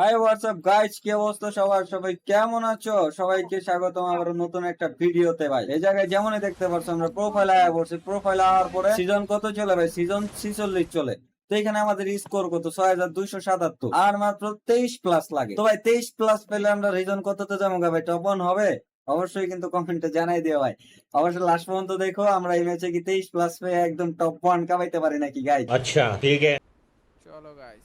High WhatsApp guys কি অবস্থা সবার? সবাই কেমন আছো? সবাইকে স্বাগতম আবার নতুন একটা ভিডিওতে ভাই। এই জায়গায় যেমনই দেখতে পারছ আমরা প্রোফাইল আয়া করছি প্রোফাইল আওয়ার পরে সিজন কত চলে ভাই? সিজন ছিচল্লিশ চলে। তো এখানে আমাদের স্কোর কত? ছয় হাজার দুইশো সাতাত্তর। আর মাত্র তেইশ প্লাস লাগে। তো ভাই তেইশ প্লাস পেলে আমরা রিজন যাব ভাই? টপ হবে? অবশ্যই কিন্তু কমেন্টে জানাই দিও ভাই। অবশ্যই লাস্ট পর্যন্ত দেখো আমরা এই ম্যাচে কি তেইশ প্লাস পেয়ে একদম টপ ওয়ান কামাইতে পারি নাকি গাইজ আচ্ছা ঠিক আছে। চলো গাইজ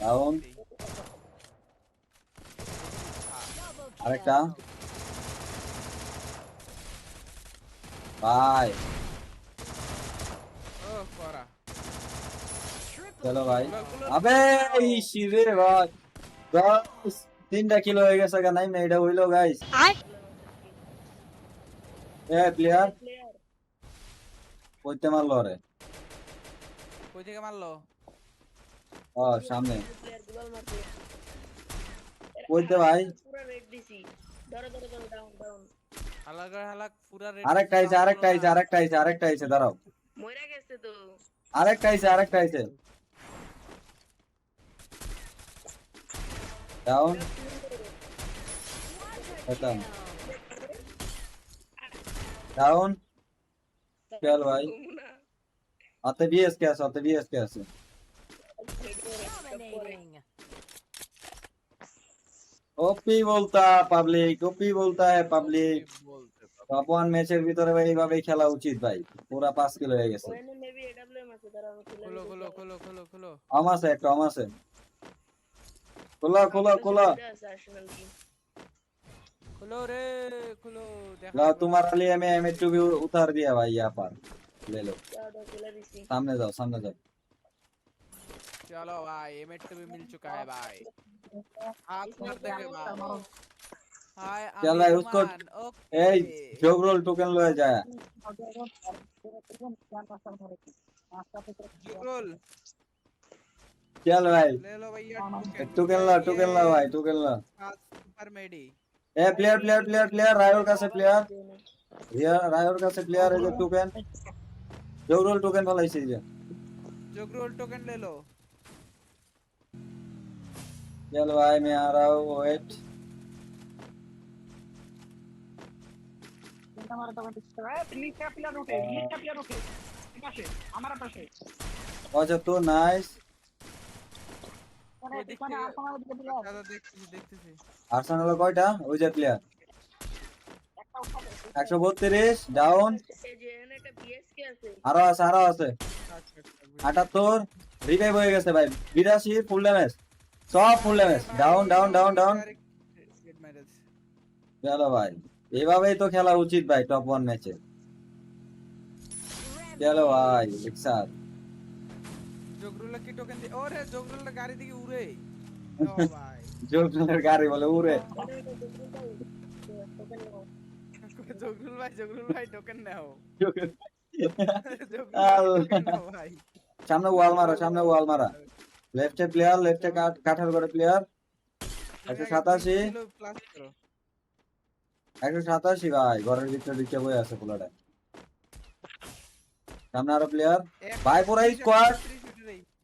ডাউন আরেকটা ভাই চলো ভাই। আবে ইসি রে ভাই গাইস তিনটা কিলো হয়ে গেছে গা নাই না এটা হইল গাইস এ প্লেয়ার কইতে মারলো রে কই থেকে মারলো? ও সামনে কইতে ভাই পুরো রেড দিছি ধরো ধরো ধরো ডাউন ডাউন হালাক হালাক পুরা রেড আরেকটা আইছে আরেকটা আইছে আরেকটা আইছে আরেকটা আইছে দাঁড়াও মইরা গেছে তো আরেকটা আইছে আরেকটা আইছে ডাউন খতম ডাউন চল ভাই না আতে বিএস কে আছে আতে বিএস কে Dominating. ওপি বলতা পাবলিক ওপি বলতা হ্যাঁ পাবলিক টপ ম্যাচের ভিতরে ভাই এইভাবে খেলা উচিত ভাই। পুরা পাঁচ কিলো হয়ে গেছে। আমাসে একটা আমাসে খোলা খোলা খোলা। তোমার আমি উতার দিয়া ভাই ইয়া পার লে। লো সামনে যাও সামনে যাও। चलो भाई एमेट भी मिल चुका है भाई। हाथ मार देंगे भाई। हाय चल भाई, उसको- ए जोग रोल टोकन लो जाया रोल चल भाई। ले लो भैया टोकन। लो टोकन लो भाई टोकन लो। सुपर मेडी। ए प्लेयर प्लेयर प्लेयर प्लेयर रायोर का से प्लेयर रियर रायोर का से प्लेयर है जो टोकन। जोग रोल टोकन वाला इसी जे जोग रोल टोकन ले लो। चल भाई मैं आ रहा हूँ वेट अच्छा तो नाइस ওই দিক থেকে দাদা দেখতেছি দেখতেছি আর্সেনাল কয়টা ওই যে প্লেয়ার একশো বত্রিশ ডাউন এই যে এখানে একটা বিএসকে আছে আরো আছে আরো আছে আচ্ছা আচ্ছা আটাত্তর রিভাইভ হয়ে গেছে ভাই বিরাশি ফুল ড্যামেজ সব full damage down down down down চলো ভাই। এভাবেই তো খেলা উচিত ভাই টপ ওয়ান ম্যাচে চলো ভাই একসাথ জগরুল কি টোকেন দি ওরে জগরুল গাড়ি দিকে উড়ে। জোরজনের গাড়ি বলে উড়ে। জগরুল ভাই জগরুল ভাই টোকেন নাও। সামনে ওয়াল মারা সামনে ওয়াল মারা। লেফটে প্লেয়ার লেফটে কাঠার করে প্লেয়ার একশো সাতাশি একশো সাতাশি ভাই ঘরের ভিতরে দিকে বই আছে পোলাটা সামনে আরও প্লেয়ার ভাই পুরা স্কোয়াড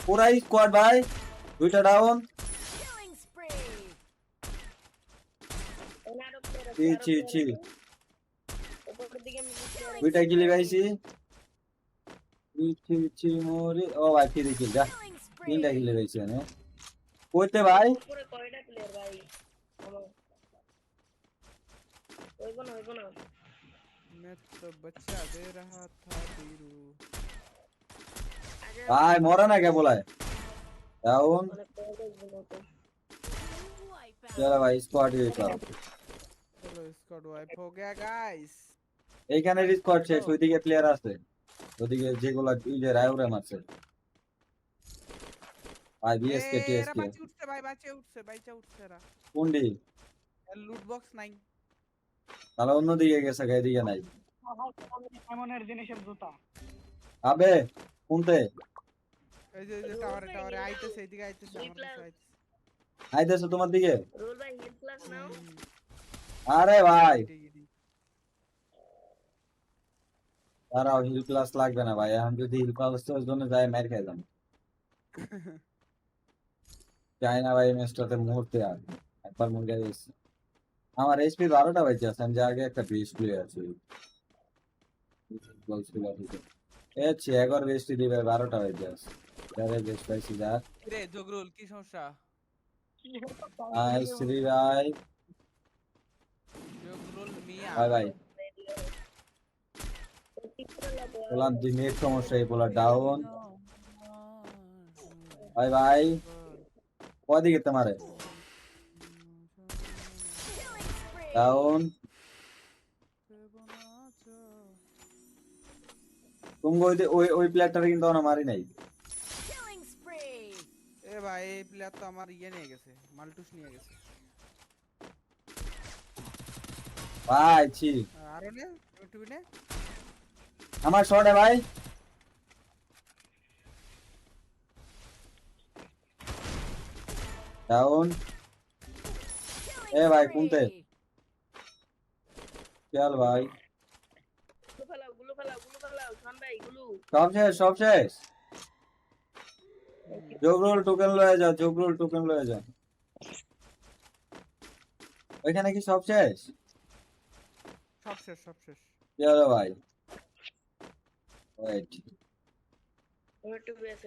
পুরা স্কোয়াড ভাই দুইটা ডাউন ছি ছি ছি দুইটা গিলি পাইছি ছি, ছি মোরে ও ভাই ফিরে কিল যা তিনটা গিলি পাইছি মানে কইতে ভাই উপরে কয়টা প্লেয়ার ভাই আমার হইব না হইব না मैं तो बच्चा दे रहा था बीरू আগে ভাই মরে না কে বলায় ডাউন অনেক প্লেয়ার দেখবো না তো চলো ভাই স্কোয়াড ইয়ে করো चलो स्क्वाड वाइप हो गया गाइस এইখানে স্কোয়াড শেষ ওইদিকে প্লেয়ার আছে ওদিকে যেগুলা ওই যে রায়ুরে মারছে ভাই বিএসকে এ, এরা টিএসকে বাঁচে উঠছে ভাই বাঁচে উঠছে বাইচা উঠছে এরা কোনটি লুট বক্স নাই তাহলে অন্যদিকে গেছে গা, এদিকে নাই এমনের জিনিসের জুতা আবে কোনতে এই যে এই যে টাওয়ারে টাওয়ারে আইতেছে এইদিকে আইতেছে আমার কাছে আইতেছে আইতেছে তোমার দিকে রোল ভাই হিল ক্লাস নাও হুম, আরে ভাই এটাই, এটাই। দাঁড়াও হিল ক্লাস লাগবে না ভাই এখন যদি হিল ক্লাস জন্য যায় মার খাই যান চাই না ভাই ম্যাচটাতে মুহূর্তে আর একবার মুরগা গেছে। আমার এইচপি বারোটা বাজছে আছে আমি যে আগে একটা বিশ প্লেয়ার আছে। এ ছি একবার দিবে বারোটা আছে। পাইছি রে জগরুল কি সমস্যা? আই শ্রী ভাই। জগরুল মিয়া। ভাই ভাই। বললাম যে নেট সমস্যা এই বলা ডাউন ভাই ভাই। কদিকে তোমারে ডাউন তুমি ওই ওই ওই প্লেয়ারটারে কিন্তু আমরা মারি নাই। এ ভাই এই প্লেয়ার তো আমার ইয়ে নিয়ে গেছে মালটুস নিয়ে গেছে। ভাই ছি। আরও নে একটু নে। আমার! চল ভাই। ফেলাও গুলো ফেলাও গুলো ফেলাও ভাই সব শেষ সব শেষ জগরুল টোকেন লয়ে যা জগরুল টোকেন লয়ে যা ওইখানে কি সব শেষ সব শেষ সব শেষ চলো ভাই ওয়েট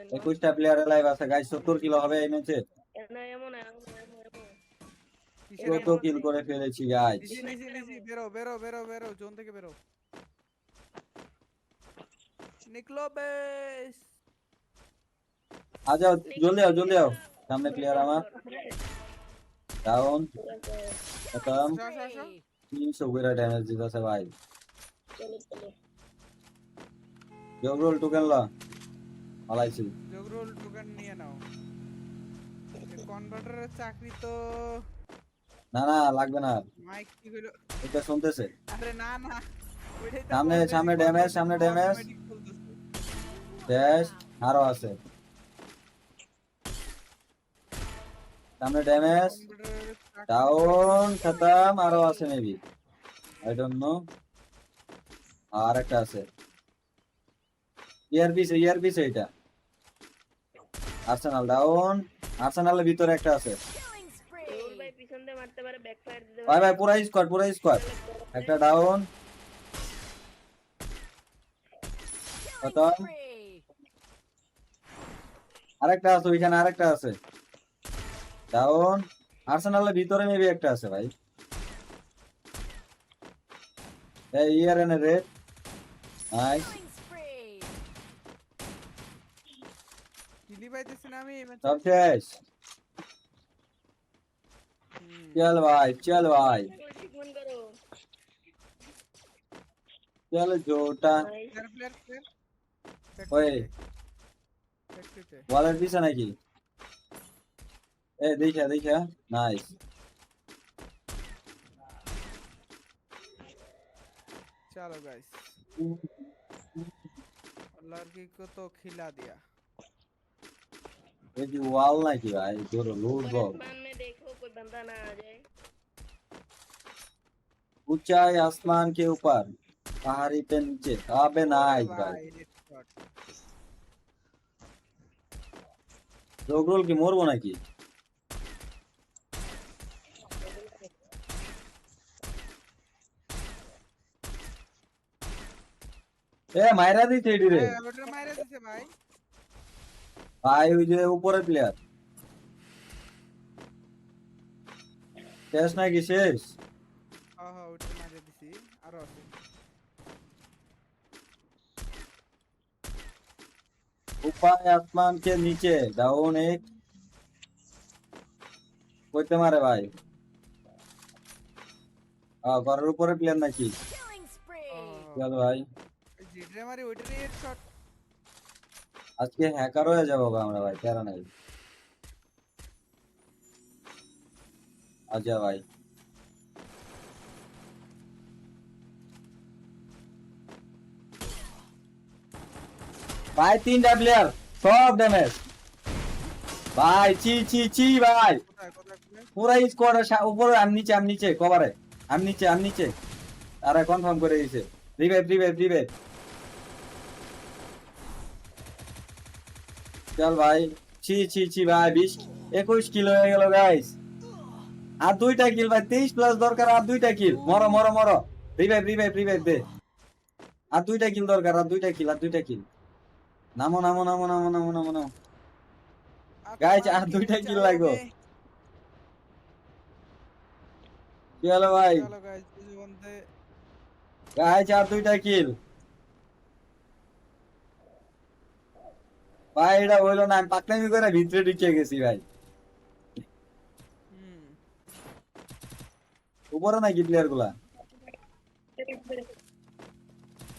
একুশটা প্লেয়ার লাইভ আছে গাইস সত্তর কিলো হবে এই ম্যাচে না এমন এমন এমন এমন। কিসের কত কিল করে ফেলেছি গাইস নিচে নিচে নিচে বেরো বেরো বেরো বেরো জোন থেকে বেরো। নিকলো বেশ আ যাও জলদি আও জলদি আও সামনে প্লেয়ার আমার। টোকেন নিয়ে নাও। কনভার্টারের চাকরি তো না না লাগবে না। মাইক কি হলো? এটা শুনতেছে? আরে না না। সামনে- সামনে damage, সামনে বলতেছে। শেষ আরও আছে। সামনে ড্যামেজ। ডাউন খতম আরও আছে মেবি আই ডোন্ট নো আর একটা আছে। ইয়ার পিছে ইয়ার পিছে এটা। আর্সেনাল ডাউন আর্সেনালের ভিতরে একটা আছে। ভাই ভাই, পুরা স্কোয়াড পুরা স্কোয়াড একটা ডাউন আরেকটা আছে ওইখানে, আরেকটা আছে। ডাউন আর্সেনালের ভিতরে মেবি একটা আছে ভাই। এই ইয়ার এনে রেড নাইস কিলি পাইতেছি না আমি এই match এ। সব শেষ হুম। চল ভাই চল ভাই ট্রিটমেন্ট করো চল জোটা ভাই Player, player, player। ওই। Factory তে। Factory তে। ওয়ালের পিছে নাকি এ দেখা দেখা নাইস चलो गाइस लड़की को तो खिला दिया ये जो वाल ना भाई लूट दो देखो कोई बंदा ना आ जाए। ऊंचाई आसमान के ऊपर पहाड़ी पे नीचे आबे ना आए भाई। जोगरोल की मोर बना की। ए मायरा दी थेड़ी रे। मायरा दी से भाई। ভাই ওই যে উপরে প্লেয়ার শেষ নাকি শেষ? উপায় আসমান কে নিচে ডাউন এক কইতে মারে ভাই। ঘরের উপরে প্লেয়ার নাকি? ভাই? জিডরে মারি হেডশট আজকে হ্যাকার হয়ে যাব আমরা ভাই প্যারা নাই। আচ্ছা ভাই। ভাই তিনটা প্লেয়ার সব ড্যামেজ ভাই চি চি চি ভাই। পুরো স্কোয়াড উপরে আমি নিচে আমি নিচে কভারে আমি নিচে আমি নিচে। আরে কনফার্ম করে দিয়েছে রিভাইভ রিভাইভ রিভাইভ চল ভাই। ছি ছি ছি ভাই বিশ। একুশ কিল হয়ে গেল গাইস আর দুইটা কিল ভাই তেইশ প্লাস দরকার আর দুইটা কিল। মরো মরো মরো। রিভাইভ রিভাইভ রিভাইভ দে। আর দুইটা কিল দরকার আর দুইটা কিল আর দুইটা কিল। নামো নামো নামো নামো নামো নামো নামো। Guys, আর দুইটা kill লাগবে। কি হলো ভাই? গাইজ আর দুইটা কিল। ভাই এটা হইল না, আমি করে ভিতরে গেছি ভাই। উপরে নাকি প্লেয়ারগুলা?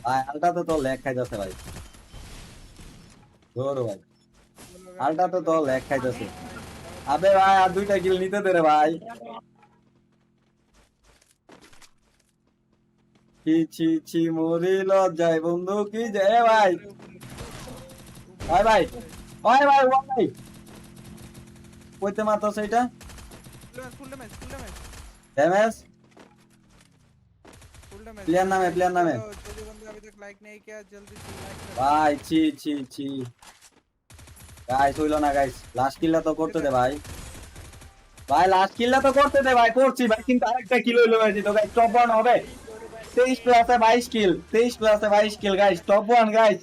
ভাই আলটা তো তোর লেগ খাইতেছে ভাই। ধরো ভাই। আলটা তো খাইতেছে। আবে ভাই, আর দুইটা কিল নিতে দে রে ভাই। ছি ছি ছি, মরি লজ্জায় বন্ধু, কি যে এ ভাই ভাই ভাই ভাই ভাই ভাই কইতে মারতো এটা full damage, full damage, damage full damage. Player नाम है, player नाम है। चलो, जो जो बंदे अभी तक लाइक नहीं किया जल्दी से लाइक कर ভাই ছি ছি ছি গাইস হইলো না গাইস লাস্ট কিলটা তো করতে দে ভাই ভাই লাস্ট কিলটা তো করতে দে ভাই করছি ভাই কিন্তু আরেকটা কিল হইলো ভাই তো গাইস টপ ওয়ান হবে 23 প্লাসে 22 কিল 23 প্লাসে 22 kill guys top one guys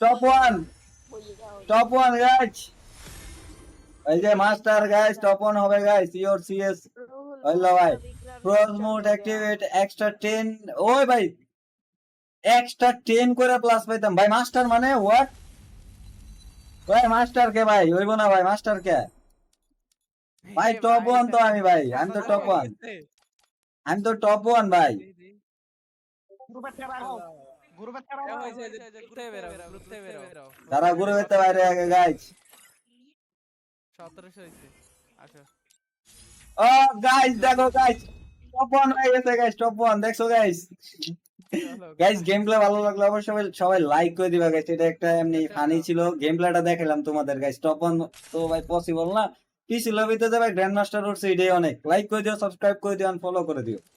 top one top one guys এই যে মাস্টার গাইস টপ ওয়ান হবে গাইস ইওর সিএস হ্যালো ভাই ক্রস মোড অ্যাক্টিভেট এক্সট্রা 10 ওই ভাই এক্সট্রা 10 করে প্লাস পাইতাম ভাই মাস্টার মানে হোয়াট ভাই মাস্টার কে ভাই হইব না ভাই মাস্টার কে ভাই টপ ওয়ান তো আমি ভাই আমি তো টপ ওয়ান আমি তো টপ ওয়ান ভাই তারা গ্রুপেতে বাইরে আগে গাইজ ও গাইজ দেখো গাইজ টপ হয়ে গেছে গাইজ টপ দেখছ গাইজ গাইজ গেম প্লে ভালো লাগল অবশ্যই সবাই লাইক করে দিবা গাইজ এটা একটা এমনি ফানি ছিল। গেম প্লেটা দেখালাম তোমাদের গাইজ টপ 1 তো ভাই পসিবল না। পিসি লবিতে যাবে গ্র্যান্ড মাস্টার উঠছে এটাই অনেক। লাইক করে দিও সাবস্ক্রাইব করে দিও ফলো করে দিও।